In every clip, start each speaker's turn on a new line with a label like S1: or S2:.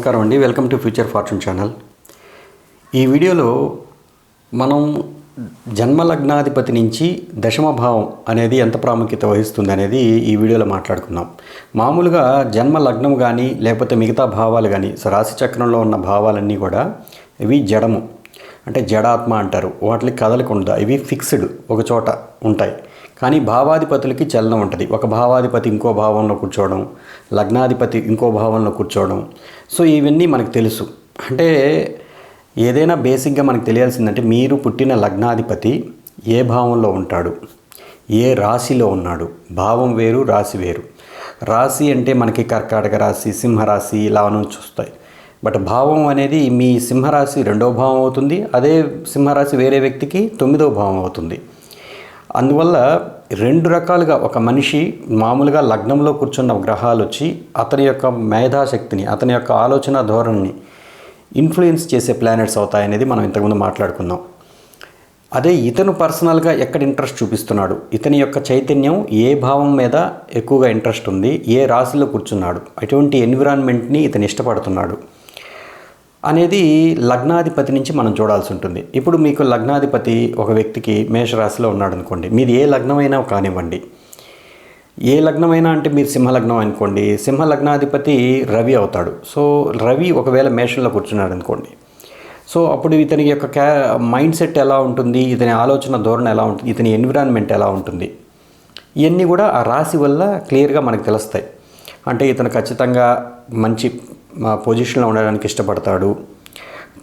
S1: నమస్కారం అండి. Welcome to future fortune channel. ఈ వీడియోలో మనం జన్మ లగ్నాధిపతి నుంచి దశమభావం అనేది ఎంత ప్రాముఖ్యత వహిస్తుంది అనేది ఈ వీడియోలో మాట్లాడుకుందాం. మామూలుగా జన్మ లగ్నం కానీ లేకపోతే మిగతా భావాలు కానీ రాశి చక్రంలో ఉన్న భావాలన్నీ కూడా ఇవి జడము. అంటే జడాత్మ అంటారు. వాటికి కదలకుండా ఇవి ఫిక్స్డ్ ఒక చోట ఉంటాయి. కానీ భావాధిపతులకి చలనం ఉంటుంది. ఒక భావాధిపతి ఇంకో భావంలో కూర్చోవడం లగ్నాధిపతి ఇంకో భావంలో కూర్చోవడం. సో ఇవన్నీ మనకు తెలుసు. అంటే ఏదైనా బేసిక్గా మనకు తెలియాల్సిందంటే మీరు పుట్టిన లగ్నాధిపతి ఏ భావంలో ఉంటాడు? ఏ రాశిలో ఉన్నాడు? భావం వేరు రాశి వేరు. రాశి అంటే మనకి కర్కాటక రాశి సింహరాశి ఇలా నుంచి వస్తాయి. బట్ భావం అనేది మీ సింహరాశి రెండో భావం అవుతుంది అదే సింహరాశి వేరే వ్యక్తికి తొమ్మిదో భావం అవుతుంది. అందువల్ల రెండు రకాలుగా ఒక మనిషి మామూలుగా లగ్నంలో కూర్చున్న గ్రహాలు వచ్చి అతని యొక్క మేధాశక్తిని అతని యొక్క ఆలోచన ధోరణిని ఇన్ఫ్లుయెన్స్ చేసే ప్లానెట్స్ అవుతాయనేది మనం ఇంతకుముందు మాట్లాడుకుందాం అదే ఇతను పర్సనల్గా ఎక్కడ ఇంట్రెస్ట్ చూపిస్తున్నాడు? ఇతని యొక్క చైతన్యం ఏ భావం మీద ఎక్కువగా ఇంట్రెస్ట్ ఉంది? ఏ రాశిలో కూర్చున్నాడు? అటువంటి ఎన్విరాన్మెంట్ని ఇతను ఇష్టపడుతున్నాడు. అనేది లగ్నాధిపతి నుంచి మనం చూడాల్సి ఉంటుంది. ఇప్పుడు మీకు లగ్నాధిపతి ఒక వ్యక్తికి మేషరాశిలో ఉన్నాడు అనుకోండి మీది ఏ లగ్నమైనా కానివ్వండి. ఏ లగ్నమైనా అంటే మీరు సింహలగ్నం అనుకోండి సింహ లగ్నాధిపతి రవి అవుతాడు. సో రవి ఒకవేళ మేషంలో కూర్చున్నాడు అనుకోండి సో అప్పుడు ఇతని యొక్క క్యా మైండ్ సెట్ ఎలా ఉంటుంది ఇతని ఆలోచన ధోరణి ఎలా ఉంటుంది ఇతని ఎన్విరాన్మెంట్ ఎలా ఉంటుంది ఇవన్నీ కూడా ఆ రాశి వల్ల క్లియర్గా మనకు తెలుస్తాయి. అంటే ఇతను ఖచ్చితంగా మంచి మా పొజిషన్లో ఉండడానికి ఇష్టపడతాడు.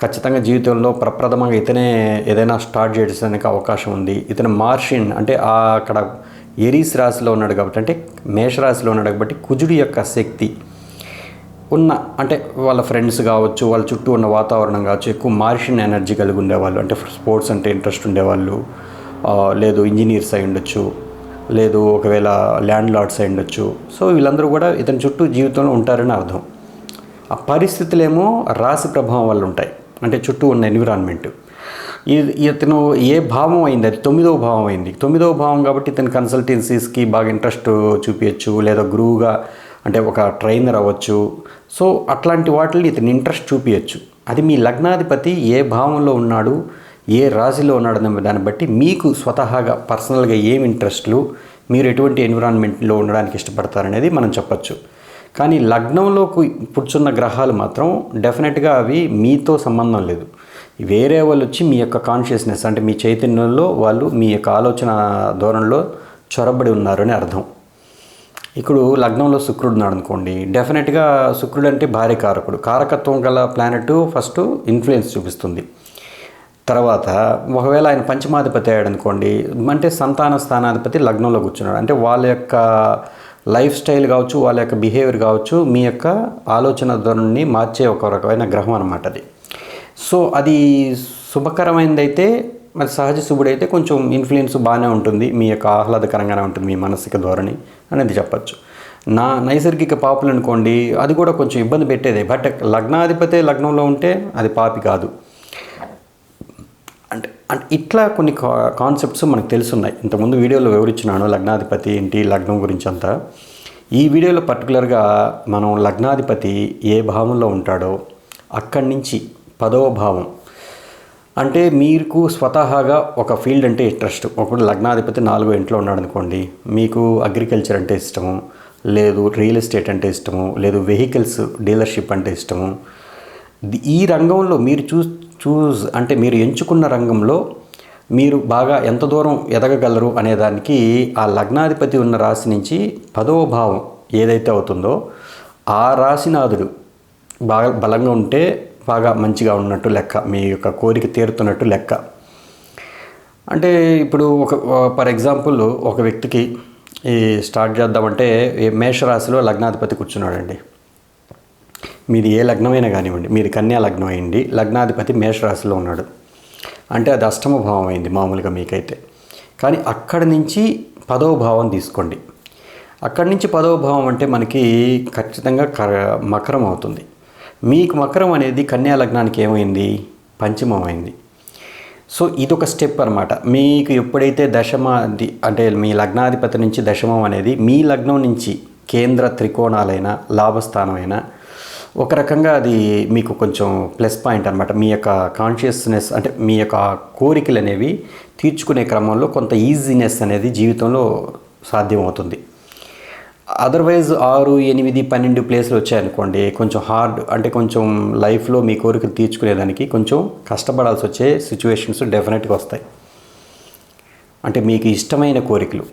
S1: ఖచ్చితంగా జీవితంలో ప్రప్రథమంగా ఇతనే ఏదైనా స్టార్ట్ చేయడానికి అవకాశం ఉంది. ఇతను మార్షిన్ అంటే అక్కడ ఎరీస్ రాశిలో ఉన్నాడు కాబట్టి అంటే మేషరాశిలో ఉన్నాడు కాబట్టి కుజుడి యొక్క శక్తి ఉన్న అంటే వాళ్ళ ఫ్రెండ్స్ కావచ్చు వాళ్ళ చుట్టూ ఉన్న వాతావరణం కావచ్చు ఎక్కువ మార్షిన్ ఎనర్జీ కలిగి ఉండేవాళ్ళు. అంటే స్పోర్ట్స్ అంటే ఇంట్రెస్ట్ ఉండేవాళ్ళు. లేదు ఇంజనీర్స్ అయి ఉండొచ్చు. లేదు ఒకవేళ ల్యాండ్ లార్డ్స్ అయి ఉండొచ్చు. సో వీళ్ళందరూ కూడా ఇతని చుట్టూ జీవితంలో ఉంటారని అర్థం. ఆ పరిస్థితులేమో రాశి ప్రభావం వల్ల ఉంటాయి. అంటే చుట్టూ ఉన్న ఎన్విరాన్మెంట్. ఇతను ఏ భావం అయింది? అది తొమ్మిదవ భావం అయింది. తొమ్మిదవ భావం కాబట్టి ఇతను కన్సల్టెన్సీస్కి బాగా ఇంట్రెస్ట్ చూపించచ్చు లేదా గురువుగా అంటే ఒక ట్రైనర్ అవ్వచ్చు. సో అట్లాంటి వాటిని ఇతను ఇంట్రెస్ట్ చూపించచ్చు అది మీ లగ్నాధిపతి ఏ భావంలో ఉన్నాడు ఏ రాశిలో ఉన్నాడు అనే దాన్ని బట్టి మీకు స్వతహాగా పర్సనల్గా ఏం ఇంట్రెస్ట్లు మీరు ఎటువంటి ఎన్విరాన్మెంట్లో ఉండడానికి ఇష్టపడతారనేది మనం చెప్పచ్చు. కానీ లగ్నంలో పుచ్చున్న గ్రహాలు మాత్రం డెఫినెట్గా అవి మీతో సంబంధం లేదు. వేరే వాళ్ళు వచ్చి మీ యొక్క కాన్షియస్నెస్ అంటే మీ చైతన్యంలో వాళ్ళు మీ యొక్క ఆలోచన ధోరణిలో చొరబడి ఉన్నారు అని అర్థం. ఇప్పుడు లగ్నంలో శుక్రుడు ఉన్నాడు అనుకోండి డెఫినెట్గా శుక్రుడు అంటే భార్య కారకుడు. కారకత్వం గల ప్లానెట్ ఫస్ట్ ఇన్ఫ్లుయెన్స్ చూపిస్తుంది. తర్వాత ఒకవేళ ఆయన పంచమాధిపతి అయ్యాడు అనుకోండి అంటే సంతాన స్థానాధిపతి లగ్నంలో కూర్చున్నాడు. అంటే వాళ్ళ యొక్క లైఫ్ స్టైల్ కావచ్చు వాళ్ళ యొక్క బిహేవియర్ కావచ్చు మీ యొక్క ఆలోచన ధోరణిని మార్చే ఒక రకమైన గ్రహం అనమాట అది. సో అది శుభకరమైనదైతే మరి సహజ శుభుడైతే కొంచెం ఇన్ఫ్లుయెన్స్ బాగానే ఉంటుంది మీ యొక్క ఆహ్లాదకరంగానే ఉంటుంది మీ మానసిక ధోరణి అనేది చెప్పచ్చు. నా నైసర్గిక పాపులు అనుకోండి అది కూడా కొంచెం ఇబ్బంది పెట్టేదే బట్ లగ్నాధిపతి లగ్నంలో ఉంటే అది పాపి కాదు. అండ్ ఇట్లా కొన్ని కా- కాన్సెప్ట్స్ మనకు తెలుసున్నాయి. ఇంతకుముందు వీడియోలో వివరించినాను లగ్నాధిపతి ఏంటి లగ్నం గురించి అంతా ఈ వీడియోలో పర్టికులర్గా మనం లగ్నాధిపతి ఏ భావంలో ఉంటాడో అక్కడి నుంచి పదవ భావం. అంటే మీకు స్వతహాగా ఒక ఫీల్డ్ అంటే ఇంట్రెస్ట్. ఒకటి లగ్నాధిపతి నాలుగో ఇంట్లో ఉన్నాడు అనుకోండి మీకు అగ్రికల్చర్ అంటే ఇష్టము లేదు రియల్ ఎస్టేట్ అంటే ఇష్టము లేదు వెహికల్స్ డీలర్షిప్ అంటే ఇష్టము. ఈ రంగంలో మీరు చూ చూస్ అంటే మీరు ఎంచుకున్న రంగంలో మీరు బాగా ఎంత దూరం ఎదగగలరు అనేదానికి ఆ లగ్నాధిపతి ఉన్న రాశి నుంచి పదవ భావం ఏదైతే అవుతుందో ఆ రాశినాథుడు బాగా బలంగా ఉంటే బాగా మంచిగా ఉన్నట్టు లెక్క మీ యొక్క కోరిక తీరుతున్నట్టు లెక్క. అంటే ఇప్పుడు ఒక ఫర్ ఎగ్జాంపుల్ ఒక వ్యక్తికి ఈ స్టార్ట్ చేద్దామంటే మేషరాశిలో లగ్నాధిపతి కూర్చున్నాడండి. మీది ఏ లగ్నమైనా కానివ్వండి మీరు కన్యా లగ్నం అయింది లగ్నాధిపతి మేషరాశిలో ఉన్నాడు. అంటే అది అష్టమ భావం అయింది మామూలుగా మీకైతే. కానీ అక్కడి నుంచి పదవ భావం తీసుకోండి. అక్కడి నుంచి పదవ భావం అంటే మనకి ఖచ్చితంగా కర- మకరం అవుతుంది. మీకు మకరం అనేది కన్యా లగ్నానికి ఏమైంది? పంచమం అయింది. సో ఇదొక స్టెప్ అనమాట మీకు ఎప్పుడైతే దశమ అంటే మీ లగ్నాధిపతి నుంచి దశమం అనేది మీ లగ్నం నుంచి కేంద్ర త్రికోణాలైన లాభస్థానమైనా ఒక రకంగా అది మీకు కొంచెం ప్లస్ పాయింట్ అనమాట మీ యొక్క కాన్షియస్నెస్ అంటే మీ యొక్క కోరికలు అనేవి తీర్చుకునే క్రమంలో కొంత ఈజీనెస్ అనేది జీవితంలో సాధ్యమవుతుంది. అదర్వైజ్ ఆరు ఎనిమిది పన్నెండు ప్లేస్లు వచ్చాయనుకోండి కొంచెం హార్డ్ అంటే కొంచెం లైఫ్లో మీ కోరికలు తీర్చుకునేదానికి కొంచెం కష్టపడాల్సి వచ్చే సిచ్యువేషన్స్ డెఫినెట్గా వస్తాయి. అంటే మీకు ఇష్టమైన కోరికలు.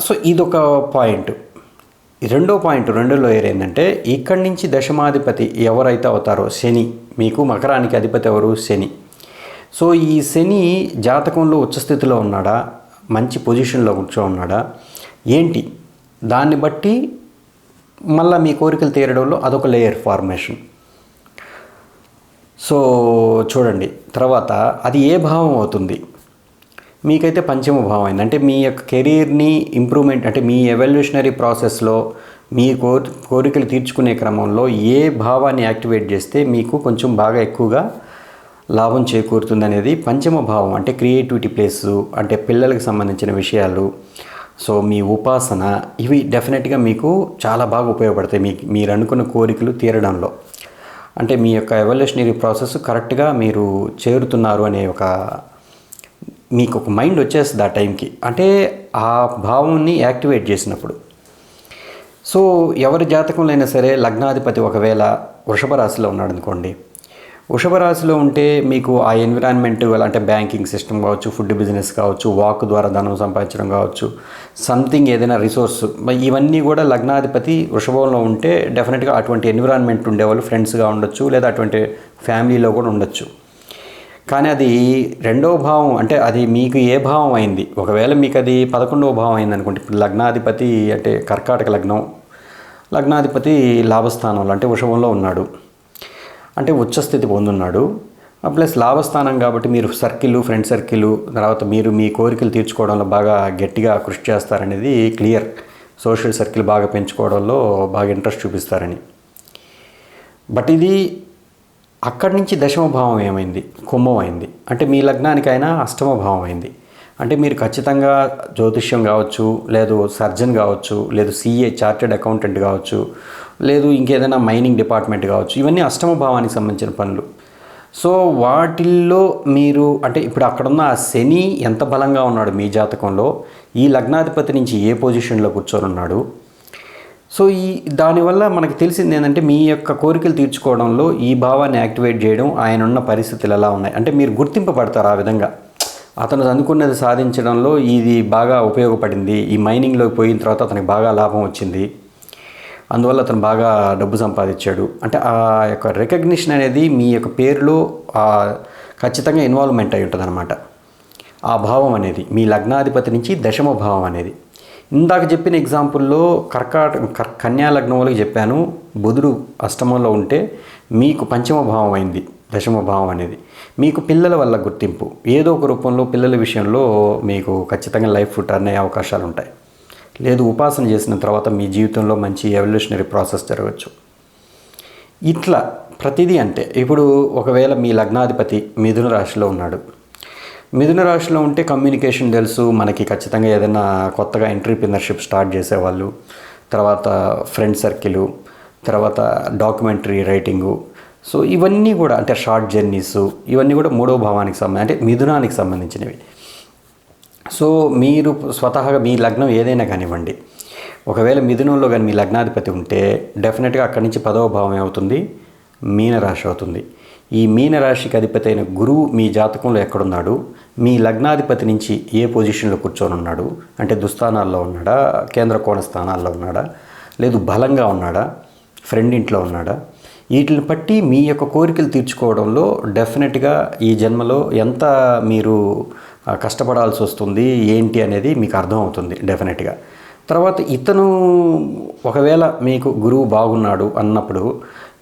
S1: సో ఇదొక పాయింట్ రెండో పాయింట్ రెండో లోయర్ ఏంటంటే ఇక్కడి నుంచి దశమాధిపతి ఎవరైతే అవుతారో శని మీకు మకరానికి అధిపతి ఎవరు? శని. సో ఈ శని జాతకంలో ఉచ్చస్థితిలో ఉన్నాడా? మంచి పొజిషన్లో కూర్చో ఉన్నాడా? ఏంటి? దాన్ని బట్టి మళ్ళీ మీ కోరికలు తీరడంలో అదొక లేయర్ ఫార్మేషన్. సో చూడండి తర్వాత అది ఏ భావం అవుతుంది? మీకైతే పంచమ భావం అయింది అంటే మీ యొక్క కెరీర్ని ఇంప్రూవ్మెంట్ అంటే మీ ఎవల్యూషనరీ ప్రాసెస్లో మీ కోర్ కోరికలు తీర్చుకునే క్రమంలో ఏ భావాన్ని యాక్టివేట్ చేస్తే మీకు కొంచెం బాగా ఎక్కువగా లాభం చేకూరుతుంది అనేది పంచమ భావం. అంటే క్రియేటివిటీ ప్లేస్ అంటే పిల్లలకు సంబంధించిన విషయాలు సో మీ ఉపాసన ఇవి డెఫినెట్గా మీకు చాలా బాగా ఉపయోగపడతాయి మీ మీరు అనుకున్న కోరికలు తీరడంలో. అంటే మీ యొక్క ఎవల్యూషనరీ ప్రాసెస్ కరెక్ట్గా మీరు చేరుతున్నారు అనే ఒక మీకు ఒక మైండ్ వచ్చేస్తుంది ఆ టైంకి. అంటే ఆ భావాన్ని యాక్టివేట్ చేసినప్పుడు. సో ఎవరి జాతకంలో అయినా సరే లగ్నాధిపతి ఒకవేళ వృషభ రాశిలో ఉన్నాడు అనుకోండి వృషభ రాశిలో ఉంటే మీకు ఆ ఎన్విరాన్మెంట్ అంటే బ్యాంకింగ్ సిస్టమ్ కావచ్చు ఫుడ్ బిజినెస్ కావచ్చు వాక్ ద్వారా ధనం సంపాదించడం కావచ్చు సంథింగ్ ఏదైనా రిసోర్స్ ఇవన్నీ కూడా లగ్నాధిపతి వృషభంలో ఉంటే డెఫినెట్గా అటువంటి ఎన్విరాన్మెంట్ ఉండేవాళ్ళు ఫ్రెండ్స్గా ఉండొచ్చు లేదా అటువంటి ఫ్యామిలీలో కూడా ఉండొచ్చు. కానీ అది రెండవ భావం అంటే అది మీకు ఏ భావం అయింది? ఒకవేళ మీకు అది పదకొండవ భావం అయింది అనుకోండి ఇప్పుడు లగ్నాధిపతి అంటే కర్కాటక లగ్నం లగ్నాధిపతి లాభస్థానంలో అంటే వృషభంలో ఉన్నాడు. అంటే ఉచ్చస్థితి పొందున్నాడు. ప్లస్ లాభస్థానం కాబట్టి మీరు సర్కిల్ ఫ్రెండ్ సర్కిల్ తర్వాత మీరు మీ కోరికలు తీర్చుకోవడంలో బాగా గట్టిగా కృషి చేస్తారనేది క్లియర్. సోషల్ సర్కిల్ బాగా పెంచుకోవడంలో బాగా ఇంట్రెస్ట్ చూపిస్తారని. బట్ ఇది అక్కడి నుంచి దశమ భావం ఏమైంది? కుంభం అయింది. అంటే మీ లగ్నానికి అయినా అష్టమ భావం అయింది. అంటే మీరు ఖచ్చితంగా జ్యోతిష్యం కావచ్చు లేదు సర్జన్ కావచ్చు లేదు సీఏ చార్టెడ్ అకౌంటెంట్ కావచ్చు లేదు ఇంకేదైనా మైనింగ్ డిపార్ట్మెంట్ కావచ్చు ఇవన్నీ అష్టమ భావానికి సంబంధించిన పనులు. సో వాటిల్లో మీరు అంటే ఇప్పుడు అక్కడున్న ఆ శని ఎంత బలంగా ఉన్నాడు మీ జాతకంలో? ఈ లగ్నాధిపతి నుంచి ఏ పొజిషన్లో కూర్చొని ఉన్నాడు? సో ఈ దానివల్ల మనకి తెలిసింది ఏంటంటే మీ యొక్క కోరికలు తీర్చుకోవడంలో ఈ భావాన్ని యాక్టివేట్ చేయడం ఆయన ఉన్న పరిస్థితులు ఎలా ఉన్నాయి? అంటే మీరు గుర్తింపబడతారు ఆ విధంగా. అతను అనుకున్నది సాధించడంలో ఇది బాగా ఉపయోగపడింది. ఈ మైనింగ్లోకి పోయిన తర్వాత అతనికి బాగా లాభం వచ్చింది. అందువల్ల అతను బాగా డబ్బు సంపాదించాడు. అంటే ఆ యొక్క రికగ్నిషన్ అనేది మీ యొక్క పేరులో ఖచ్చితంగా ఇన్వాల్వ్మెంట్ అయి ఉంటుంది ఆ భావం అనేది మీ లగ్నాధిపతి నుంచి దశమ భావం అనేది. ఇందాక చెప్పిన ఎగ్జాంపుల్లో కర్కాట కర్ కన్యా లగ్నం వాళ్ళకి చెప్పాను. బుధుడు అష్టమంలో ఉంటే మీకు పంచమ భావం అయింది దశమ భావం అనేది. మీకు పిల్లల వల్ల గుర్తింపు. ఏదో ఒక రూపంలో పిల్లల విషయంలో మీకు ఖచ్చితంగా లైఫ్ టర్న్ అయ్యే అవకాశాలు ఉంటాయి. లేదు ఉపాసన చేసిన తర్వాత మీ జీవితంలో మంచి ఎవల్యూషనరీ ప్రాసెస్ జరగచ్చు. ఇట్లా ప్రతిదీ అంతే ఇప్పుడు ఒకవేళ మీ లగ్నాధిపతి మిథున రాశిలో ఉన్నాడు. మిథున రాశిలో ఉంటే కమ్యూనికేషన్ తెలుసు. మనకి ఖచ్చితంగా ఏదైనా కొత్తగా ఎంట్రీప్రినర్షిప్ స్టార్ట్ చేసేవాళ్ళు. తర్వాత ఫ్రెండ్ సర్కిల్ తర్వాత డాక్యుమెంటరీ రైటింగు సో ఇవన్నీ కూడా అంటే షార్ట్ జర్నీస్ ఇవన్నీ కూడా మూడో భావానికి సంబంధించి అంటే మిథునానికి సంబంధించినవి. సో మీరు స్వతహాగా మీ లగ్నం ఏదైనా కానివ్వండి. ఒకవేళ మిథునంలో కానీ మీ లగ్నాధిపతి ఉంటే డెఫినెట్గా అక్కడి నుంచి పదవ భావం అవుతుంది మీనరాశి అవుతుంది. ఈ మీనరాశికి అధిపతి అయిన గురువు మీ జాతకంలో ఎక్కడున్నాడు? మీ లగ్నాధిపతి నుంచి ఏ పొజిషన్లో కూర్చొని ఉన్నాడు? అంటే దుస్థానాల్లో ఉన్నాడా? కేంద్ర కోణ స్థానాల్లో ఉన్నాడా? లేదు బలంగా ఉన్నాడా? ఫ్రెండ్ ఇంట్లో ఉన్నాడా? వీటిని బట్టి మీ యొక్క కోరికలు తీర్చుకోవడంలో డెఫినెట్గా ఈ జన్మలో ఎంత మీరు కష్టపడాల్సి వస్తుంది ఏంటి అనేది మీకు అర్థమవుతుంది డెఫినెట్గా. తర్వాత ఇతను ఒకవేళ మీకు గురువు బాగున్నాడు అన్నప్పుడు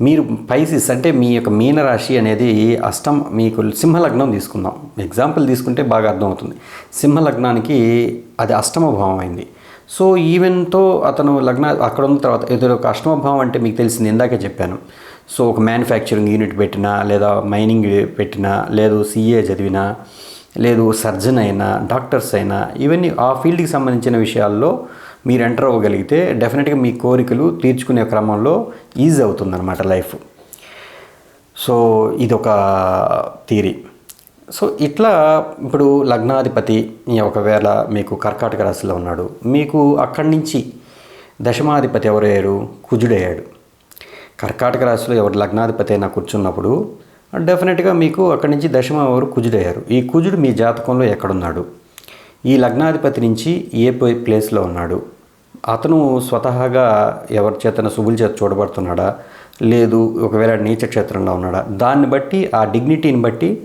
S1: మీరు పైసిస్ అంటే మీ యొక్క మీనరాశి అనేది అష్టం మీకు సింహలగ్నం తీసుకుందాం. ఎగ్జాంపుల్ తీసుకుంటే బాగా అర్థమవుతుంది. సింహలగ్నానికి అది అష్టమ భావం అయింది. సో ఈవెన్తో అతను లగ్న అక్కడ ఉన్న తర్వాత ఏదో ఒక అష్టమ భావం అంటే మీకు తెలిసింది ఇందాకే చెప్పాను. సో ఒక మ్యానుఫ్యాక్చరింగ్ యూనిట్ పెట్టినా లేదా మైనింగ్ పెట్టినా లేదు సీఏ చదివినా లేదు సర్జన్ అయినా డాక్టర్స్ అయినా ఇవన్నీ ఆ ఫీల్డ్కి సంబంధించిన విషయాల్లో మీరు ఎంటర్ అవ్వగలిగితే డెఫినెట్గా మీ కోరికలు తీర్చుకునే క్రమంలో ఈజీ అవుతుందన్నమాట లైఫ్. సో ఇది ఒక థీరీ సో ఇట్లా ఇప్పుడు లగ్నాధిపతి ఒకవేళ మీకు కర్కాటక రాశిలో ఉన్నాడు మీకు అక్కడి నుంచి దశమాధిపతి ఎవరయ్యారు? కుజుడయ్యాడు. కర్కాటక రాశిలో ఎవరు లగ్నాధిపతి అయినా కూర్చున్నప్పుడు డెఫినెట్గా మీకు అక్కడి నుంచి దశమ ఎవరు? కుజుడయ్యారు. ఈ కుజుడు మీ జాతకంలో ఎక్కడున్నాడు? ఈ లగ్నాధిపతి నుంచి ఏ ప్లేస్లో ఉన్నాడు? అతను స్వతహాగా ఎవరి చేతన శుభుల చేత చూడబడుతున్నాడా? లేదు ఒకవేళ నీచ క్షేత్రంలో ఉన్నాడా? దాన్ని బట్టి ఆ డిగ్నిటీని బట్టి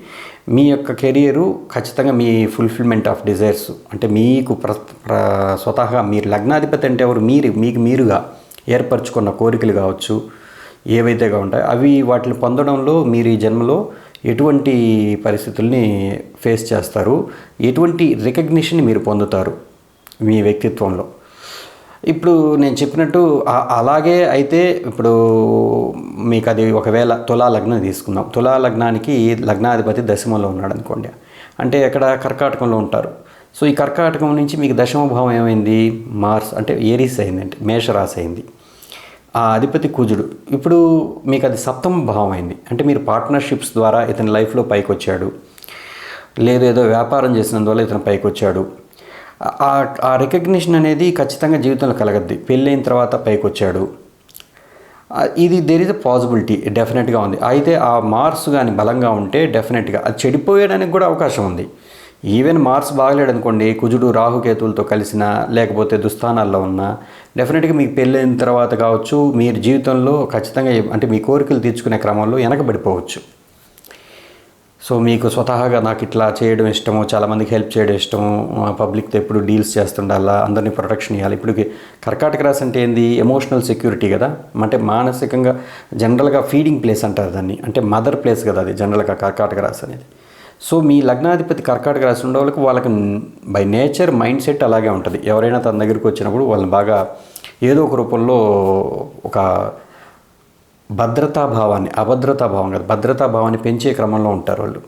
S1: మీ యొక్క కెరియరు ఖచ్చితంగా మీ ఫుల్ఫిల్మెంట్ ఆఫ్ డిజైర్స్. అంటే మీకు ప్ర ప్ర స్వతహాగా మీరు లగ్నాధిపతి అంటే ఎవరు? మీరు మీకు మీరుగా ఏర్పరచుకున్న కోరికలు కావచ్చు ఏవైతేగా ఉంటాయో అవి వాటిని పొందడంలో మీరు ఈ జన్మలో ఎటువంటి పరిస్థితుల్ని ఫేస్ చేస్తారు? ఎటువంటి రికగ్నిషన్ మీరు పొందుతారు మీ వ్యక్తిత్వంలో? ఇప్పుడు నేను చెప్పినట్టు అలాగే అయితే ఇప్పుడు మీకు అది ఒకవేళ తులా లగ్నం తీసుకుందాం. తులా లగ్నానికి లగ్నాధిపతి దశమంలో ఉన్నాడు అనుకోండి. అంటే అక్కడ కర్కాటకంలో ఉంటారు. సో ఈ కర్కాటకం నుంచి మీకు దశమభావం ఏమైంది? మార్స్ అంటే ఏరీస్ అయిందంటే మేషరాశి అయింది. ఆ అధిపతి కుజుడు. ఇప్పుడు మీకు అది సప్తమ భావం అయింది అంటే మీరు పార్ట్నర్షిప్స్ ద్వారా ఇతని లైఫ్లో పైకి వచ్చాడు లేదు ఏదో వ్యాపారం చేసినందువల్ల ఇతను పైకి వచ్చాడు ఆ- ఆ రికగ్నిషన్ అనేది ఖచ్చితంగా జీవితంలో కలగద్ది. పెళ్ళైన తర్వాత పైకి వచ్చాడు ఇది దేర్ ఇస్ అ పాసిబిలిటీ డెఫినెట్గా ఉంది. అయితే ఆ మార్స్ కానీ బలంగా ఉంటే డెఫినెట్గా అది చెడిపోయడానికి కూడా అవకాశం ఉంది. ఈవెన్ మార్స్ బాగలేడు అనుకోండి కుజుడు రాహుకేతువులతో కలిసిన లేకపోతే దుస్థానాల్లో ఉన్నా డెఫినెట్గా మీకు పెళ్ళైన తర్వాత కావచ్చు మీరు జీవితంలో ఖచ్చితంగా అంటే మీ కోరికలు తీర్చుకునే క్రమంలో వెనకబడిపోవచ్చు. సో మీకు స్వతహాగా నాకు ఇట్లా చేయడం ఇష్టము చాలామందికి హెల్ప్ చేయడం ఇష్టము పబ్లిక్తో ఎప్పుడు డీల్స్ చేస్తుండాలా అందరినీ ప్రొటెక్షన్ ఇవ్వాలి ఇప్పుడు కర్కాటక రాశి అంటే ఏంది? ఎమోషనల్ సెక్యూరిటీ కదా. అంటే మానసికంగా జనరల్గా ఫీడింగ్ ప్లేస్ అంటారు దాన్ని. అంటే మదర్ ప్లేస్ కదా అది జనరల్గా కర్కాటక రాశి అనేది. సో మీ లగ్నాధిపతి కర్కాటక రాశి ఉండే వాళ్ళకి వాళ్ళకి బై నేచర్ మైండ్ సెట్ అలాగే ఉంటుంది. ఎవరైనా తన దగ్గరికి వచ్చినప్పుడు వాళ్ళని బాగా ఏదో ఒక రూపంలో ఒక భద్రతా భావాన్ని అభద్రతా భావం కాదు భద్రతా భావాన్ని పెంచే క్రమంలో ఉంటారు వాళ్ళు.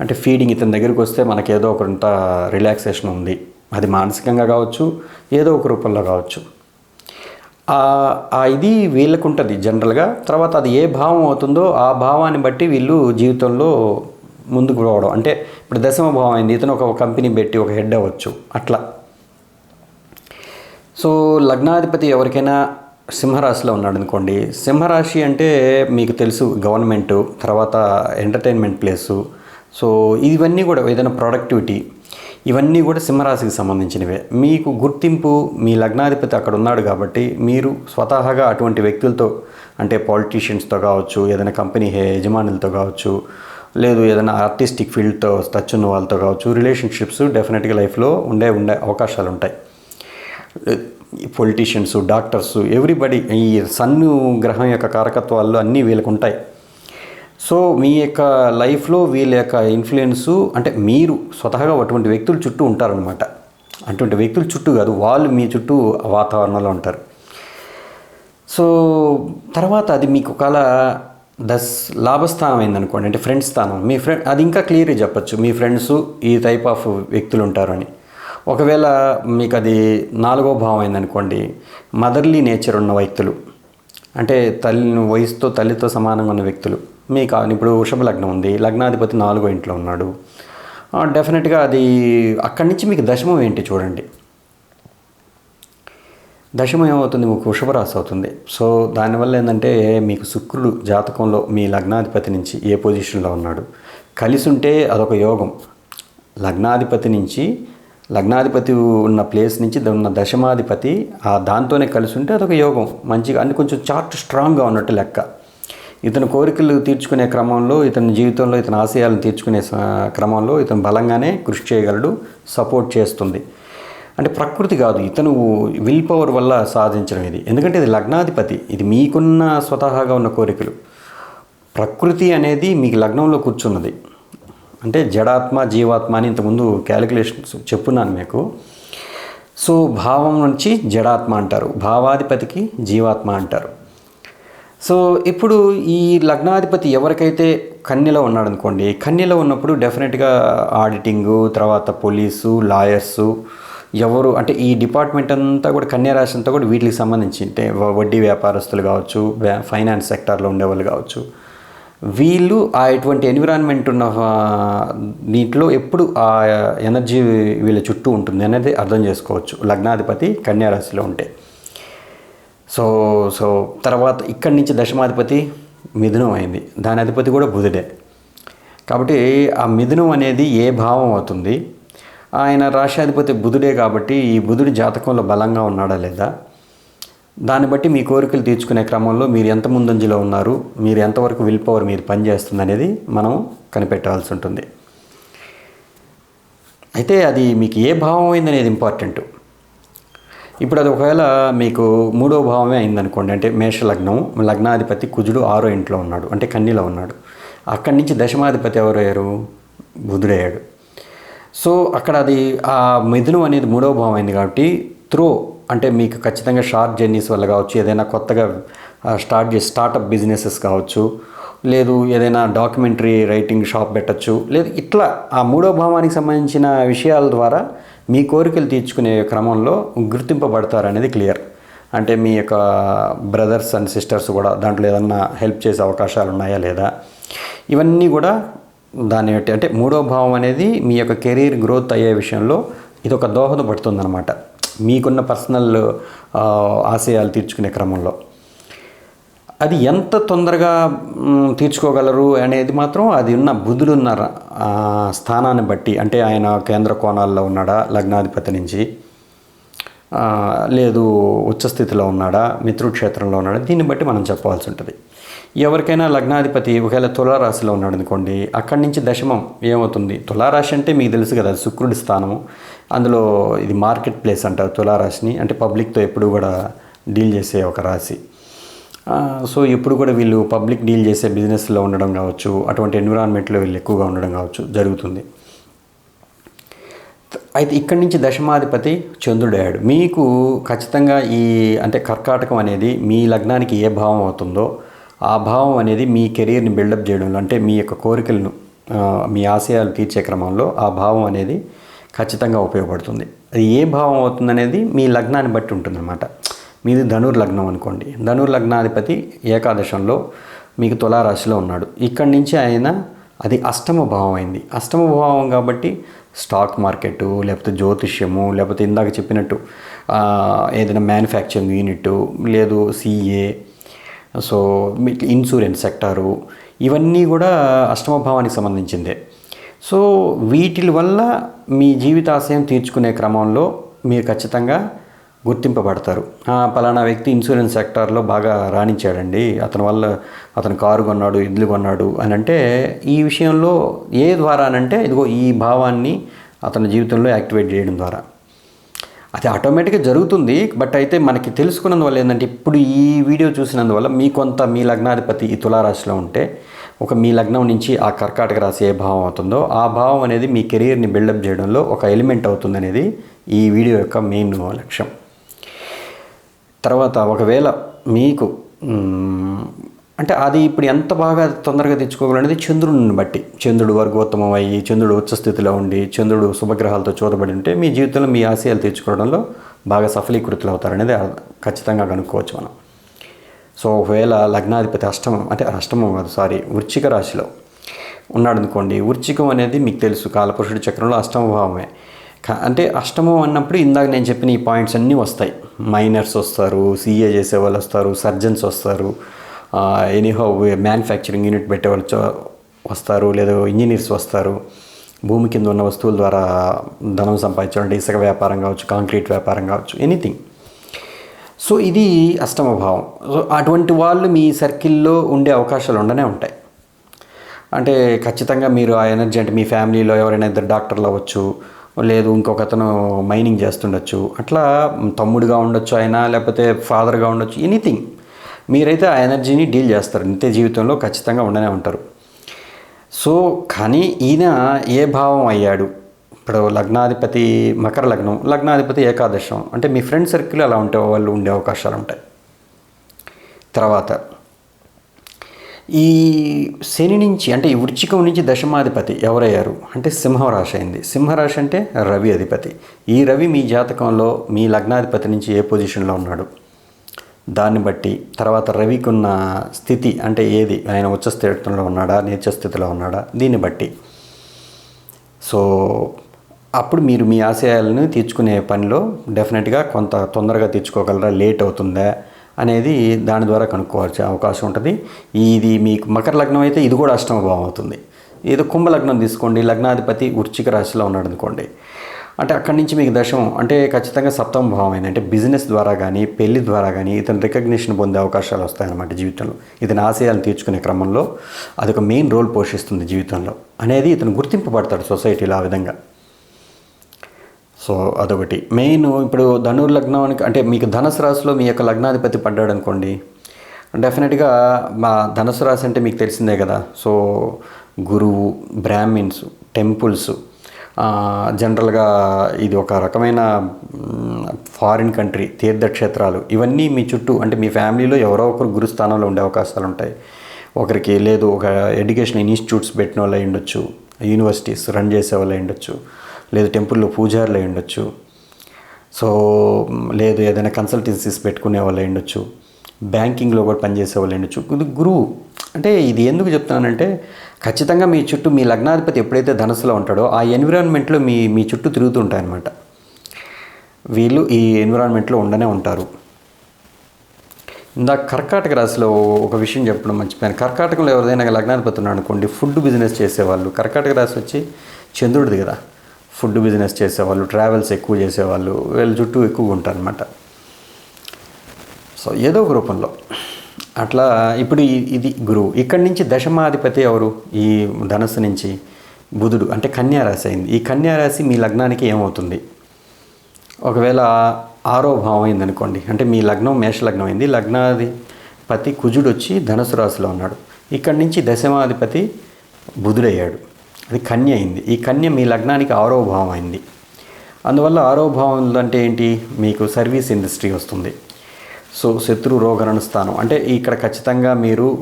S1: అంటే ఫీడింగ్ ఇతని దగ్గరికి వస్తే మనకి ఏదో ఒకంత రిలాక్సేషన్ ఉంది. అది మానసికంగా కావచ్చు ఏదో ఒక రూపంలో కావచ్చు. ఆ- ఆ ఇది వీళ్ళకు ఉంటుంది జనరల్గా తర్వాత అది ఏ భావం అవుతుందో ఆ భావాన్ని బట్టి వీళ్ళు జీవితంలో ముందుకు పోవడం. అంటే ఇప్పుడు దశమ భావం అయింది. ఇతను ఒక కంపెనీ పెట్టి ఒక హెడ్ అవ్వచ్చు. అట్లా. సో లగ్నాధిపతి ఎవరికైనా సింహరాశిలో ఉన్నాడు అనుకోండి సింహరాశి అంటే మీకు తెలుసు గవర్నమెంట్ తర్వాత ఎంటర్టైన్మెంట్ ప్లేసు. సో ఇవన్నీ కూడా ఏదైనా ప్రొడక్టివిటీ ఇవన్నీ కూడా సింహరాశికి సంబంధించినవే. మీకు గుర్తింపు మీ లగ్నాధిపతి అక్కడ ఉన్నాడు కాబట్టి మీరు స్వతహాగా అటువంటి వ్యక్తులతో అంటే పాలిటీషియన్స్తో కావచ్చు ఏదైనా కంపెనీ హే- యజమానులతో కావచ్చు లేదు ఏదైనా ఆర్టిస్టిక్ ఫీల్డ్తో టచ్ ఉన్న వాళ్ళతో కావచ్చు రిలేషన్షిప్స్ డెఫినెట్గా లైఫ్లో ఉండే ఉండే అవకాశాలు ఉంటాయి. పొలిటీషియన్స్ డాక్టర్స్ ఎవ్రీబడి ఈ సన్ను గ్రహం యొక్క కారకత్వాల్లో అన్నీ వీళ్ళకు ఉంటాయి. సో మీ యొక్క లైఫ్లో వీళ్ళ యొక్క ఇన్ఫ్లుయెన్సు అంటే మీరు స్వతహాగా అటువంటి వ్యక్తులు చుట్టూ ఉంటారనమాట అటువంటి వ్యక్తుల చుట్టూ కాదు వాళ్ళు మీ చుట్టూ వాతావరణంలో ఉంటారు. సో తర్వాత అది మీకు ఒకవేళ దస్ లాభస్థానం అయిందనుకోండి అంటే ఫ్రెండ్స్ స్థానం. మీ ఫ్రెండ్ అది ఇంకా క్లియర్గా చెప్పచ్చు. మీ ఫ్రెండ్స్ ఈ టైప్ ఆఫ్ వ్యక్తులు ఉంటారని ఒకవేళ మీకు అది నాలుగో భావం అయిందనుకోండి మదర్లీ నేచర్ ఉన్న వ్యక్తులు అంటే తల్లి వయసుతో తల్లితో సమానంగా ఉన్న వ్యక్తులు మీకు ఇప్పుడు వృషభ లగ్నం ఉంది లగ్నాధిపతి నాలుగో ఇంట్లో ఉన్నాడు. డెఫినెట్గా అది అక్కడి నుంచి మీకు దశమం ఏంటి చూడండి. దశమం ఏమవుతుంది? మీకు వృషభరాశి అవుతుంది. సో దానివల్ల ఏంటంటే మీకు శుక్రుడు జాతకంలో మీ లగ్నాధిపతి నుంచి ఏ పొజిషన్లో ఉన్నాడు? కలిసి ఉంటే అదొక యోగం. లగ్నాధిపతి నుంచి లగ్నాధిపతి ఉన్న ప్లేస్ నుంచి ఉన్న దశమాధిపతి ఆ దాంతోనే కలిసి ఉంటే అదొక యోగం. మంచిగా అంటే కొంచెం చార్ట్ స్ట్రాంగ్గా ఉన్నట్టు లెక్క. ఇతని కోరికలు తీర్చుకునే క్రమంలో ఇతని జీవితంలో ఇతని ఆశయాలను తీర్చుకునే క్రమంలో ఇతను బలంగానే కృషి చేయగలడు సపోర్ట్ చేస్తుంది. అంటే ప్రకృతి కాదు ఇతను విల్ పవర్ వల్ల సాధించడం ఇది. ఎందుకంటే ఇది లగ్నాధిపతి ఇది మీకున్న స్వతహాగా ఉన్న కోరికలు. ప్రకృతి అనేది మీకు లగ్నంలో కూర్చున్నది. అంటే జడాత్మ జీవాత్మ అని ఇంతకుముందు క్యాలిక్యులేషన్స్ చెప్పున్నాను మీకు. సో భావం నుంచి జడాత్మ అంటారు. భావాధిపతికి జీవాత్మ అంటారు. సో ఇప్పుడు ఈ లగ్నాధిపతి ఎవరికైతే కన్యలో ఉన్నాడు అనుకోండి కన్యలో ఉన్నప్పుడు డెఫినెట్గా ఆడిటింగు తర్వాత పోలీసు లాయర్సు ఎవరు అంటే ఈ డిపార్ట్మెంట్ అంతా కూడా కన్యారాశి అంతా కూడా వీటికి సంబంధించి అంటే వడ్డీ వ్యాపారస్తులు కావచ్చు ఫైనాన్స్ సెక్టార్లో ఉండేవాళ్ళు కావచ్చు. వీళ్ళు ఆ ఎటువంటి ఎన్విరాన్మెంట్ ఉన్న ఆ, దీంట్లో ఎప్పుడు ఆ ఎనర్జీ వీళ్ళ చుట్టూ ఉంటుంది అనేది అర్థం చేసుకోవచ్చు. లగ్నాధిపతి కన్యారాశిలో ఉంటే. సో సో తర్వాత ఇక్కడి నుంచి దశమాధిపతి మిథునం అయింది. దాని అధిపతి కూడా బుధుడే. కాబట్టి ఆ మిథునం అనేది ఏ భావం అవుతుంది? ఆయన రాశాధిపతి బుధుడే కాబట్టి ఈ బుధుడి జాతకంలో బలంగా ఉన్నాడా లేదా? దాన్ని బట్టి మీ కోరికలు తీర్చుకునే క్రమంలో మీరు ఎంత ముందంజలో ఉన్నారు మీరు ఎంతవరకు విల్ పవర్ మీరు పనిచేస్తుంది అనేది మనం కనిపెట్టాల్సి ఉంటుంది. అయితే అది మీకు ఏ భావం అయింది అనేది ఇంపార్టెంట్. ఇప్పుడు అది ఒకవేళ మీకు మూడో భావమే అయిందనుకోండి అంటే మేష లగ్నం లగ్నాధిపతి కుజుడు ఆరో ఇంట్లో ఉన్నాడు అంటే కన్నీలో ఉన్నాడు. అక్కడి నుంచి దశమాధిపతి ఎవరయ్యారు బుధుడయ్యాడు. సో అక్కడ అది ఆ మిథునం అనేది మూడో భావం అయింది కాబట్టి త్రో అంటే మీకు ఖచ్చితంగా షార్ట్ జర్నీస్ వల్ల కావచ్చు ఏదైనా కొత్తగా స్టార్ట్ చేసి స్టార్టప్ బిజినెసెస్ కావచ్చు లేదు ఏదైనా డాక్యుమెంటరీ రైటింగ్ షాప్ పెట్టచ్చు లేదు ఇట్లా ఆ మూడో భావానికి సంబంధించిన విషయాల ద్వారా మీ కోరికలు తీర్చుకునే క్రమంలో గుర్తింపబడతారనేది క్లియర్. అంటే మీ యొక్క బ్రదర్స్ అండ్ సిస్టర్స్ కూడా దాంట్లో ఏదన్నా హెల్ప్ చేసే అవకాశాలు ఉన్నాయా లేదా? ఇవన్నీ కూడా దాన్ని బట్టి అంటే మూడో భావం అనేది మీ యొక్క కెరీర్ గ్రోత్ అయ్యే విషయంలో ఇది ఒక దోహదపడుతుందన్నమాట. మీకున్న పర్సనల్ ఆశయాలు తీర్చుకునే క్రమంలో. అది ఎంత తొందరగా తీర్చుకోగలరు అనేది మాత్రం అది ఉన్న బుధుడున్న స్థానాన్ని బట్టి అంటే ఆయన కేంద్ర కోణాల్లో ఉన్నాడా లగ్నాధిపతి నుంచి లేదు ఉచ్చస్థితిలో ఉన్నాడా మిత్రుక్షేత్రంలో ఉన్నాడా దీన్ని బట్టి మనం చెప్పాల్సి ఉంటుంది. ఎవరికైనా లగ్నాధిపతి ఒకవేళ తులారాశిలో ఉన్నాడు అనుకోండి అక్కడి నుంచి దశమం ఏమవుతుంది? తులారాశి అంటే మీకు తెలుసు కదా శుక్రుడి స్థానము. అందులో ఇది మార్కెట్ ప్లేస్ అంటారు తులారాశిని. అంటే పబ్లిక్తో ఎప్పుడు కూడా డీల్ చేసే ఒక రాశి. సో ఎప్పుడు కూడా వీళ్ళు పబ్లిక్ డీల్ చేసే బిజినెస్లో ఉండడం కావచ్చు అటువంటి ఎన్విరాన్మెంట్లో వీళ్ళు ఎక్కువగా ఉండడం కావచ్చు జరుగుతుంది. అయితే ఇక్కడి నుంచి దశమాధిపతి చంద్రుడయ్యాడు మీకు ఖచ్చితంగా ఈ అంటే కర్కాటకం అనేది మీ లగ్నానికి ఏ భావం అవుతుందో ఆ భావం అనేది మీ కెరీర్ని బిల్డప్ చేయడంలో అంటే మీ యొక్క కోరికలను మీ ఆశయాలు తీర్చే క్రమంలో ఆ భావం అనేది ఖచ్చితంగా ఉపయోగపడుతుంది. అది ఏ భావం అవుతుంది అనేది మీ లగ్నాన్ని బట్టి ఉంటుందన్నమాట. మీది ధనుర్ లగ్నం అనుకోండి. ధనుర్ లగ్నాధిపతి ఏకాదశంలో మీకు తులారాశిలో ఉన్నాడు. ఇక్కడి నుంచి ఆయన అది అష్టమ భావం అయింది. అష్టమ భావం కాబట్టి స్టాక్ మార్కెట్ లేకపోతే జ్యోతిష్యము లేకపోతే ఇందాక చెప్పినట్టు ఏదైనా మ్యానుఫ్యాక్చరింగ్ యూనిట్ లేదు సిఏ సో ఇన్సూరెన్స్ సెక్టారు ఇవన్నీ కూడా అష్టమభావానికి సంబంధించిందే. సో వీటి వల్ల మీ జీవితాశయం తీర్చుకునే క్రమంలో మీరు ఖచ్చితంగా గుర్తింపబడతారు. పలానా వ్యక్తి ఇన్సూరెన్స్ సెక్టార్లో బాగా రాణించాడండి. అతని వల్ల అతను కారు కొన్నాడు ఇల్లు కొన్నాడు అని అంటే ఈ విషయంలో ఏ ద్వారా అనంటే ఇదిగో ఈ భావాన్ని అతని జీవితంలో యాక్టివేట్ చేయడం ద్వారా. అది ఆటోమేటిక్గా జరుగుతుంది బట్ అయితే మనకి తెలుసుకున్నందువల్ల ఏంటంటే ఇప్పుడు ఈ వీడియో చూసినందువల్ల మీ కొంత మీ లగ్నాధిపతి ఈ తులారాశిలో ఉంటే ఒక మీ లగ్నం నుంచి ఆ కర్కాటక రాశి ఏ భావం అవుతుందో ఆ భావం అనేది మీ కెరీర్ని బిల్డప్ చేయడంలో ఒక ఎలిమెంట్ అవుతుందనేది ఈ వీడియో యొక్క మెయిన్ లక్ష్యం. తర్వాత ఒకవేళ మీకు అంటే అది ఇప్పుడు ఎంత బాగా తొందరగా తెచ్చుకోగలనేది చంద్రుడిని బట్టి. చంద్రుడు వర్గోత్తమం అయ్యి చంద్రుడు ఉచ్చస్థితిలో ఉండి చంద్రుడు శుభగ్రహాలతో చూడబడి ఉంటే మీ జీవితంలో మీ ఆశయాలు తెచ్చుకోవడంలో బాగా సఫలీకృతులు అవుతారనేది ఖచ్చితంగా కనుక్కోవచ్చు మనం. సో ఒకవేళ లగ్నాధిపతి అష్టమం అంటే అష్టమం కాదు సారీ వృచ్చిక రాశిలో ఉన్నాడు అనుకోండి వృచ్చికం అనేది మీకు తెలుసు కాలపురుషుడి చక్రంలో అష్టమ భావమే. కా- అంటే అష్టమం అన్నప్పుడు ఇందాక నేను చెప్పిన ఈ పాయింట్స్ అన్నీ వస్తాయి. మైనర్స్ వస్తారు సీఏ చేసే వాళ్ళు వస్తారు సర్జన్స్ వస్తారు ఎనీహో మ్యానుఫ్యాక్చరింగ్ యూనిట్ పెట్టవచ్చు వస్తారు లేదా ఇంజనీర్స్ వస్తారు. భూమి కింద ఉన్న వస్తువుల ద్వారా ధనం సంపాదించడం ఇసుక వ్యాపారం కావచ్చు కాంక్రీట్ వ్యాపారం కావచ్చు ఎనీథింగ్ సో ఇది అష్టమ భావం. సో అటువంటి వాళ్ళు మీ సర్కిల్లో ఉండే అవకాశాలు ఉండనే ఉంటాయి. అంటే ఖచ్చితంగా మీరు ఆ ఎనర్జీ అంటే మీ ఫ్యామిలీలో ఎవరైనా ఇద్దరు డాక్టర్లు అవ్వచ్చు లేదు ఇంకొక అతను మైనింగ్ చేస్తుండొచ్చు అట్లా తమ్ముడుగా ఉండొచ్చు ఆయన లేకపోతే ఫాదర్గా ఉండొచ్చు ఎనీథింగ్ మీరైతే ఆ ఎనర్జీని డీల్ చేస్తారు. నిత్య జీవితంలో ఖచ్చితంగా ఉండనే ఉంటారు. సో కానీ ఈయన ఏ భావం అయ్యాడు? ఇప్పుడు లగ్నాధిపతి మకర లగ్నం లగ్నాధిపతి ఏకాదశం అంటే మీ ఫ్రెండ్ సర్కిల్ అలా ఉంటే వాళ్ళు ఉండే అవకాశాలు ఉంటాయి. తర్వాత ఈ శని నుంచి అంటే ఈ వృచ్చికం నుంచి దశమాధిపతి ఎవరయ్యారు? అంటే సింహరాశి అయింది. సింహరాశి అంటే రవి అధిపతి. ఈ రవి మీ జాతకంలో మీ లగ్నాధిపతి నుంచి ఏ పొజిషన్లో ఉన్నాడు? దాన్ని బట్టి తర్వాత రవికి ఉన్న స్థితి అంటే ఏది? ఆయన ఉచ్చ స్థితిలో ఉన్నాడా? నీచ స్థితిలో ఉన్నాడా? దీన్ని బట్టి. సో అప్పుడు మీరు మీ ఆశయాలను తీర్చుకునే పనిలో డెఫినెట్గా కొంత తొందరగా తీర్చుకోగలరా? లేట్ అవుతుందా? అనేది దాని ద్వారా కనుక్కోవాల్సిన అవకాశం ఉంటుంది. ఇది మీకు మకర లగ్నం అయితే ఇది కూడా అష్టమ భావం అవుతుంది. ఏదో కుంభ లగ్నం తీసుకోండి. లగ్నాధిపతి వృచ్చిక రాశిలో ఉన్నాడు అనుకోండి అంటే అక్కడి నుంచి మీకు దశం అంటే ఖచ్చితంగా సప్తమ భావం ఏంటంటే అంటే బిజినెస్ ద్వారా కానీ పెళ్ళి ద్వారా కానీ ఇతను రికగ్నిషన్ పొందే అవకాశాలు వస్తాయన్నమాట జీవితంలో. ఇతని ఆశయాలను తీర్చుకునే క్రమంలో అదొక మెయిన్ రోల్ పోషిస్తుంది జీవితంలో అనేది ఇతను గుర్తింపబడతాడు సొసైటీలో ఆ విధంగా. సో అదొకటి. మెయిన్ ఇప్పుడు ధనుర్ లగ్నానికి అంటే మీకు ధనుసు రాశిలో మీ యొక్క లగ్నాధిపతి పడ్డాడు అనుకోండి డెఫినెట్గా మా ధనుసు రాశి అంటే మీకు తెలిసిందే కదా. సో గురువు బ్రాహ్మిన్స్ టెంపుల్స్ జనరల్గా ఇది ఒక రకమైన ఫారిన్ కంట్రీ తీర్థక్షేత్రాలు ఇవన్నీ మీ చుట్టూ అంటే మీ ఫ్యామిలీలో ఎవరో ఒకరు గురుస్థానంలో ఉండే అవకాశాలు ఉంటాయి. ఒకరికి లేదు ఒక ఎడ్యుకేషన్ ఇన్స్టిట్యూట్స్ పెట్టిన వాళ్ళు అయి ఉండొచ్చు యూనివర్సిటీస్ రన్ చేసే వాళ్ళు అయి ఉండొచ్చు లేదు టెంపుల్లో పూజారులు అయి ఉండొచ్చు. సో లేదు ఏదైనా కన్సల్టెన్సీస్ పెట్టుకునే వాళ్ళు అయి ఉండొచ్చు. బ్యాంకింగ్లో కూడా పనిచేసే వాళ్ళు అండి గురువు అంటే ఇది ఎందుకు చెప్తున్నానంటే ఖచ్చితంగా మీ చుట్టూ మీ లగ్నాధిపతి ఎప్పుడైతే ధనస్సులో ఉంటాడో ఆ ఎన్విరాన్మెంట్లో మీ మీ చుట్టూ తిరుగుతుంటాయన్నమాట. వీళ్ళు ఈ ఎన్విరాన్మెంట్లో ఉండనే ఉంటారు. ఇందాక కర్కాటక రాశిలో ఒక విషయం చెప్పడం మర్చిపోయాను. కర్కాటకంలో ఎవరిదైనా లగ్నాధిపతి ఉన్నాడు అనుకోండి ఫుడ్ బిజినెస్ చేసేవాళ్ళు. కర్కాటక రాశి వచ్చి చంద్రుడిది కదా. ఫుడ్ బిజినెస్ చేసేవాళ్ళు ట్రావెల్స్ ఎక్కువ చేసేవాళ్ళు వీళ్ళ చుట్టూ ఎక్కువగా ఉంటారు అనమాట సో ఏదో ఒక రూపంలో. అట్లా ఇప్పుడు ఇది గురువు. ఇక్కడి నుంచి దశమాధిపతి ఎవరు? ఈ ధనస్సు నుంచి బుధుడు అంటే కన్యారాశి అయింది. ఈ కన్యారాశి మీ లగ్నానికి ఏమవుతుంది? ఒకవేళ ఆరో భావం అయింది అనుకోండి అంటే మీ లగ్నం మేష లగ్నం అయింది లగ్నాధిపతి కుజుడు వచ్చి ధనుసు రాశిలో ఉన్నాడు. ఇక్కడి నుంచి దశమాధిపతి బుధుడయ్యాడు. అది కన్య అయింది. ఈ కన్య మీ లగ్నానికి ఆరో భావం అయింది. అందువల్ల ఆరో భావం అంటే ఏంటి? మీకు సర్వీస్ ఇండస్ట్రీ వస్తుంది. సో శత్రు రోగరణ స్థానం. అంటే ఇక్కడ ఖచ్చితంగా మీరు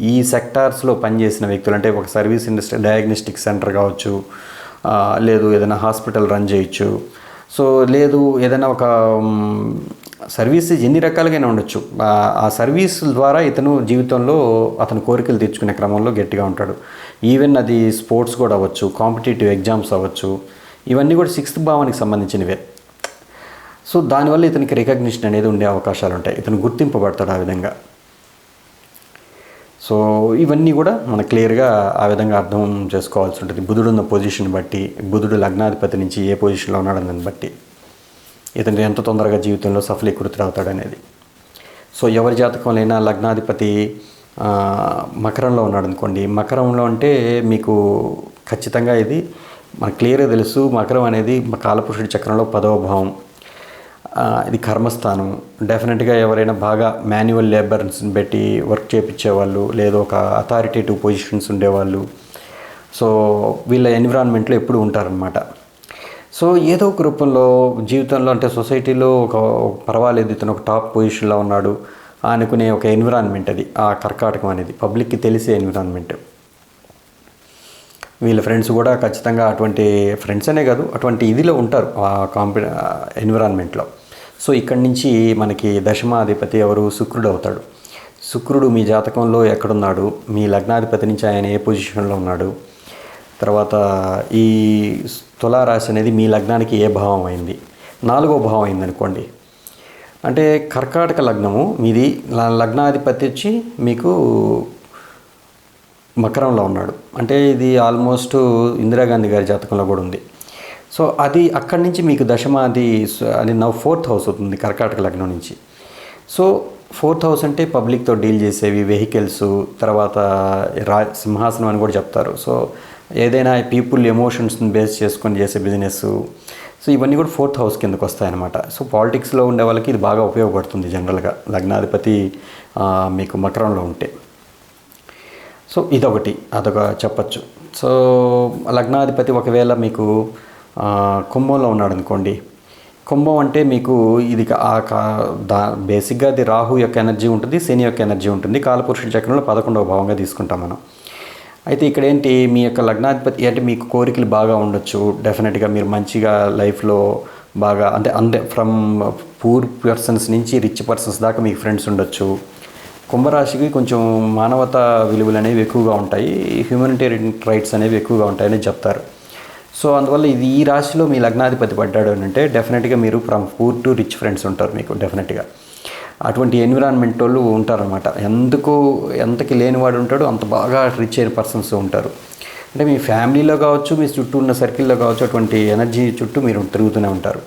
S1: ఈ సెక్టార్స్లో పనిచేసిన వ్యక్తులు అంటే ఒక సర్వీస్ ఇండస్ట్రీ డయాగ్నోస్టిక్ సెంటర్ కావచ్చు లేదు ఏదైనా హాస్పిటల్ రన్ చేయొచ్చు. సో లేదు ఏదైనా ఒక సర్వీసెస్ సర్వీస్ ఎన్ని రకాలుగానే ఉండొచ్చు. ఆ, సర్వీస్ ద్వారా ఇతను జీవితంలో అతను కోరికలు తీర్చుకునే క్రమంలో గట్టిగా ఉంటాడు. ఈవెన్ అది స్పోర్ట్స్ కూడా అవ్వచ్చు కాంపిటేటివ్ ఎగ్జామ్స్ అవ్వచ్చు. ఇవన్నీ కూడా సిక్స్త్ భావానికి సంబంధించినవే. సో దానివల్ల ఇతనికి రికగ్నిషన్ అనేది ఉండే అవకాశాలు ఉంటాయి ఇతను గుర్తింపబడతాడు ఆ విధంగా. సో ఇవన్నీ కూడా మన క్లియర్గా ఆ విధంగా అర్థం చేసుకోవాల్సి ఉంటుంది బుధుడు ఉన్న పొజిషన్ బట్టి బుధుడు లగ్నాధిపతి నుంచి ఏ పొజిషన్లో ఉన్నాడని దాన్ని బట్టి ఇతను ఎంత తొందరగా జీవితంలో సఫలీకృతుడవుతాడనేది. అవుతాడు అనేది సో ఎవరి జాతకంలోనైనా లగ్నాధిపతి మకరంలో ఉన్నాడు అనుకోండి మకరంలో అంటే మీకు ఖచ్చితంగా ఇది మనకు క్లియర్గా తెలుసు మకరం అనేది కాలపురుషుడి చక్రంలో పదవ భావం. ఇది కర్మస్థానం. డెఫినెట్గా ఎవరైనా బాగా మాన్యువల్ లేబర్స్ని పెట్టి వర్క్ చేయించేవాళ్ళు లేదా ఒక అథారిటేటివ్ పొజిషన్స్ ఉండేవాళ్ళు. సో వీళ్ళ ఎన్విరాన్మెంట్లో ఎప్పుడు ఉంటారనమాట సో ఏదో ఒక రూపంలో జీవితంలో అంటే సొసైటీలో ఒక ఒక పర్వాలేదు ఇతను ఒక టాప్ పొజిషన్లో ఉన్నాడు అనుకునే ఒక ఎన్విరాన్మెంట్ అది ఆ కర్కాటకం అనేది. పబ్లిక్కి తెలిసే ఎన్విరాన్మెంట్ వీళ్ళ ఫ్రెండ్స్ కూడా ఖచ్చితంగా అటువంటి ఫ్రెండ్స్ అనే కాదు అటువంటి ఇదిలో ఉంటారు ఆ కాంపి ఎన్విరాన్మెంట్లో సో ఇక్కడి నుంచి మనకి దశమాధిపతి ఎవరు? శుక్రుడు అవుతాడు. శుక్రుడు మీ జాతకంలో ఎక్కడున్నాడు? మీ లగ్నాధిపతి నుంచి ఆయన ఏ పొజిషన్లో ఉన్నాడు? తర్వాత ఈ తులారాశి అనేది మీ లగ్నానికి ఏ భావం అయింది? నాలుగో భావం అయింది అనుకోండి అంటే కర్కాటక లగ్నము మీది లగ్నాధిపతి వచ్చి మీకు మకరంలో ఉన్నాడు. అంటే ఇది ఆల్మోస్ట్ ఇందిరాగాంధీ గారి జాతకంలో కూడా ఉంది. సో అది అక్కడి నుంచి మీకు దశమాది అది నా ఫోర్త్ హౌస్ అవుతుంది కర్కాటక లగ్నం నుంచి. సో ఫోర్త్ హౌస్ అంటే పబ్లిక్తో డీల్ చేసేవి వెహికల్స్ తర్వాత రా సింహాసనం అని కూడా చెప్తారు. సో ఏదైనా పీపుల్ ఎమోషన్స్ని బేస్ చేసుకొని చేసే బిజినెస్ సో ఇవన్నీ కూడా ఫోర్త్ హౌస్ కిందకు వస్తాయన్నమాట. సో పాలిటిక్స్లో ఉండే వాళ్ళకి ఇది బాగా ఉపయోగపడుతుంది జనరల్గా లగ్నాధిపతి మీకు మకరంలో ఉంటే. సో ఇదొకటి అదొక చెప్పచ్చు. సో లగ్నాధిపతి ఒకవేళ మీకు కుంభంలో ఉన్నాడు అనుకోండి. కుంభం అంటే మీకు ఇది ఆ కా- దా బేసిక్గా అది రాహు యొక్క ఎనర్జీ ఉంటుంది శని యొక్క ఎనర్జీ ఉంటుంది. కాలపురుషుడి చక్రంలో పదకొండవ భావంగా తీసుకుంటాం మనం. అయితే ఇక్కడ ఏంటి మీ యొక్క లగ్నాధిపతి అంటే మీకు కోరికలు బాగా ఉండొచ్చు. డెఫినెట్గా మీరు మంచిగా లైఫ్లో బాగా అంటే అందే ఫ్రమ్ పూర్ పర్సన్స్ నుంచి రిచ్ పర్సన్స్ దాకా మీకు ఫ్రెండ్స్ ఉండొచ్చు. కుంభరాశికి కొంచెం మానవతా విలువలు అనేవి ఎక్కువగా ఉంటాయి. హ్యూమనిటేరియన్ రైట్స్ అనేవి ఎక్కువగా ఉంటాయని చెప్తారు. సో అందువల్ల ఇది ఈ రాశిలో మీ లగ్నాధిపతి పడ్డాడు అని అంటే డెఫినెట్గా మీరు from poor to rich friends ఉంటారు మీకు డెఫినెట్గా అటువంటి ఎన్విరాన్మెంట్ వాళ్ళు ఉంటారనమాట ఎందుకు ఎంతకి లేనివాడు ఉంటాడు అంత బాగా రిచ్ అయిన పర్సన్స్ ఉంటారు. అంటే మీ ఫ్యామిలీలో కావచ్చు మీ చుట్టూ ఉన్న సర్కిల్లో కావచ్చు అటువంటి ఎనర్జీ చుట్టూ మీరు తిరుగుతూనే ఉంటారు.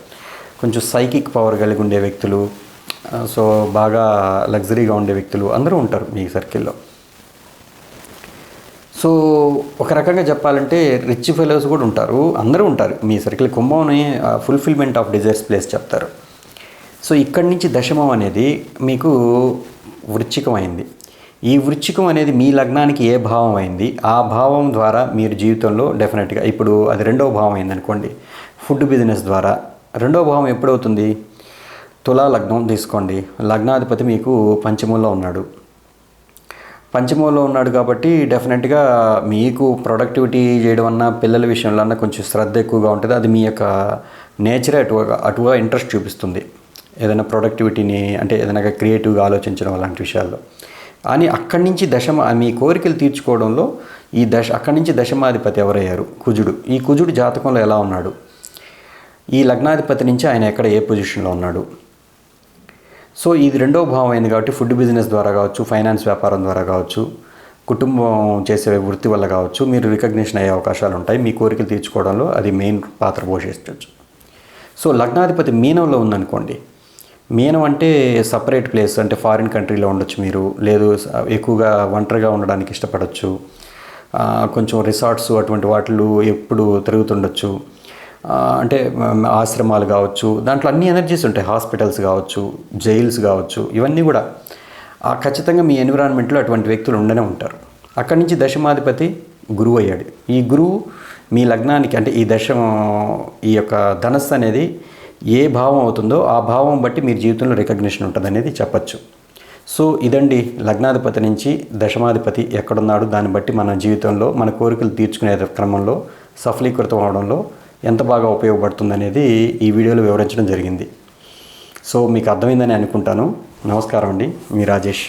S1: కొంచెం సైకిక్ పవర్ కలిగి ఉండే వ్యక్తులు సో బాగా లగ్జరీగా ఉండే వ్యక్తులు అందరూ ఉంటారు మీ సర్కిల్లో. సో ఒక రకంగా చెప్పాలంటే రిచ్ ఫెలోస్ కూడా ఉంటారు. అందరూ ఉంటారు. మీ సర్కిల్ కుంభంని ఫుల్ఫిల్మెంట్ ఆఫ్ డిజైర్స్ ప్లేస్ చెప్తారు. సో ఇక్కడి నుంచి దశమం అనేది మీకు వృచ్చికం అయింది ఈ వృచ్చికం అనేది మీ లగ్నానికి ఏ భావం అయింది? ఆ భావం ద్వారా మీరు జీవితంలో డెఫినెట్గా ఇప్పుడు అది రెండవ భావం అయింది అనుకోండి ఫుడ్ బిజినెస్ ద్వారా. రెండవ భావం ఎప్పుడవుతుంది? తులా లగ్నం తీసుకోండి. లగ్నాధిపతి మీకు పంచమంలో ఉన్నాడు. పంచమంలో ఉన్నాడు కాబట్టి డెఫినెట్గా మీకు ప్రొడక్టివిటీ చేయడం అన్నా పిల్లల విషయంలో అన్నా కొంచెం శ్రద్ధ ఎక్కువగా ఉంటుంది. అది మీ యొక్క నేచరే అటుగా అటుగా ఇంట్రెస్ట్ చూపిస్తుంది. ఏదైనా ప్రొడక్టివిటీని అంటే ఏదైనా క్రియేటివ్గా ఆలోచించడం అలాంటి విషయాల్లో. అని అక్కడి నుంచి దశమ మీ కోరికలు తీర్చుకోవడంలో ఈ దశ అక్కడి నుంచి దశమాధిపతి ఎవరయ్యారు? కుజుడు. ఈ కుజుడు జాతకంలో ఎలా ఉన్నాడు? ఈ లగ్నాధిపతి నుంచి ఆయన ఎక్కడ ఏ పొజిషన్లో ఉన్నాడు? సో ఇది రెండో భావం అయింది కాబట్టి ఫుడ్ బిజినెస్ ద్వారా కావచ్చు ఫైనాన్స్ వ్యాపారం ద్వారా కావచ్చు కుటుంబం చేసే వృత్తి వల్ల కావచ్చు మీరు రికగ్నిషన్ అయ్యే అవకాశాలు ఉంటాయి. మీ కోరికలు తీర్చుకోవడంలో అది మెయిన్ పాత్ర పోషించవచ్చు. సో లగ్నాధిపతి మీనంలో ఉందనుకోండి. మీనం అంటే సపరేట్ ప్లేస్ అంటే ఫారిన్ కంట్రీలో ఉండొచ్చు మీరు లేదు ఎక్కువగా ఒంటరిగా ఉండడానికి ఇష్టపడవచ్చు కొంచెం రిసార్ట్స్ అటువంటి వాటిలు ఎప్పుడు తిరుగుతుండొచ్చు. అంటే ఆశ్రమాలు కావచ్చు దాంట్లో అన్ని ఎనర్జీస్ ఉంటాయి. హాస్పిటల్స్ కావచ్చు జైల్స్ కావచ్చు ఇవన్నీ కూడా. ఆ ఖచ్చితంగా మీ ఎన్విరాన్మెంట్లో అటువంటి వ్యక్తులు ఉండనే ఉంటారు. అక్కడి నుంచి దశమాధిపతి గురువు అయ్యాడు. ఈ గురువు మీ లగ్నానికి అంటే ఈ దశ ఈ యొక్క ధనస్సు అనేది ఏ భావం అవుతుందో ఆ భావం బట్టి మీరు జీవితంలో రికగ్నిషన్ ఉంటుంది అనేది చెప్పచ్చు. సో ఇదండి లగ్నాధిపతి నుంచి దశమాధిపతి ఎక్కడున్నాడు దాన్ని బట్టి మన జీవితంలో మన కోరికలు తీర్చుకునే క్రమంలో సఫలీకృతం అవడంలో ఎంత బాగా ఉపయోగపడుతుంది అనేది ఈ వీడియోలో వివరించడం జరిగింది. సో మీకు అర్థమైందని అనుకుంటాను. నమస్కారం అండి. మీ రాజేష్.